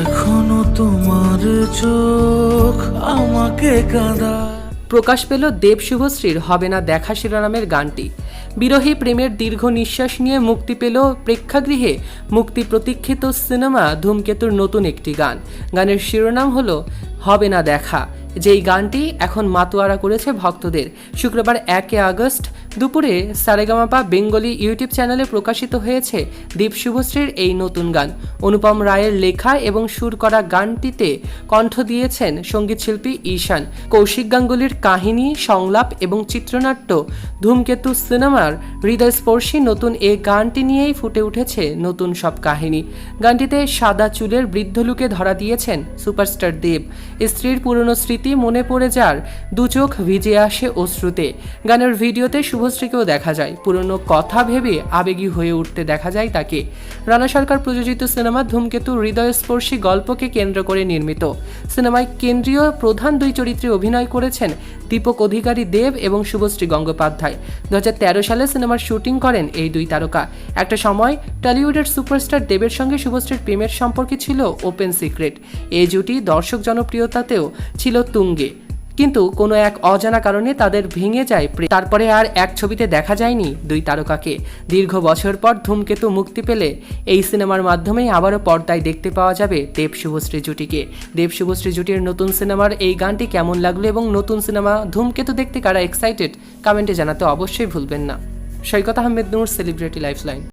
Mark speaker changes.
Speaker 1: এখনও তোমার চোখ আমাকে কাঁদা।
Speaker 2: প্রকাশ পেল দেব শুভশ্রীর হবে না দেখা শিরোনামের গানটি। বিরোহী প্রেমের দীর্ঘ নিঃশ্বাস নিয়ে মুক্তি পেল প্রেক্ষাগৃহে। মুক্তি প্রতীক্ষিত সিনেমা ধূমকেতুর নতুন একটি গান। গানের শিরোনাম হলো, হবে না দেখা। যেই গানটি এখন মাতোয়ারা করেছে ভক্তদের। শুক্রবার একে আগস্ট দুপুরে সারেগামাপা বেঙ্গলি ইউটিউব চ্যানেলে প্রকাশিত হয়েছে দীপ শুভশ্রীর এই নতুন গান। অনুপম রায়ের লেখা এবং সুর করা গানটিতে কণ্ঠ দিয়েছেন সঙ্গীতশিল্পী ঈশান। কৌশিক গাঙ্গুলির কাহিনী, সংলাপ এবং চিত্রনাট্য, ধূমকেতু সিনেমার হৃদয়স্পর্শী নতুন এই গানটি নিয়েই ফুটে উঠেছে নতুন সব কাহিনী। গানটিতে সাদা চুলের বৃদ্ধ লুকে ধরা দিয়েছেন সুপারস্টার দেব। স্ত্রীর পুরনো স্মৃতি মনে পড়ে যার, দু চোখ ভিজে আসে অশ্রুতে। গানের ভিডিওতে শুভশ্রীকেও দেখা যায়। পুরনো কথা ভেবে আবেগী হয়ে উঠতে দেখা যায় তাকে। রানা সরকার প্রযোজিত সিনেমা ধূমকেতু হৃদয়স্পর্শী গল্পকে কেন্দ্র করে নির্মিত। সিনেমায় কেন্দ্রীয় প্রধান দুই চরিত্রে অভিনয় করেছেন দীপক অধিকারী দেব এবং শুভশ্রী গঙ্গোপাধ্যায়। দু হাজার তেরো সালে সিনেমার শুটিং করেন এই দুই তারকা। একটা সময় টলিউডের সুপারস্টার দেবের সঙ্গে শুভশ্রীর প্রেমের সম্পর্কে ছিল ওপেন সিক্রেট। এই জুটি দর্শক জনপ্রিয়তাতেও ছিল তুঙ্গে। কিন্তু কোনো এক অজানা কারণে তাদের ভেঙে যায়। তারপরে আর এক ছবিতে দেখা যায়নি দুই তারকাকে। দীর্ঘ বছর পর ধূমকেতু মুক্তি পেলে এই সিনেমার মাধ্যমেই আবারও পর্দায় দেখতে পাওয়া যাবে দেব শুভশ্রী জুটিকে। দেব শুভশ্রী জুটির নতুন সিনেমার এই গানটি কেমন লাগল এবং নতুন সিনেমা ধূমকেতু দেখতে কারা এক্সাইটেড কমেন্টে জানাতে অবশ্যই ভুলবেন না। Saikat Ahmed Noor celebrity lifeline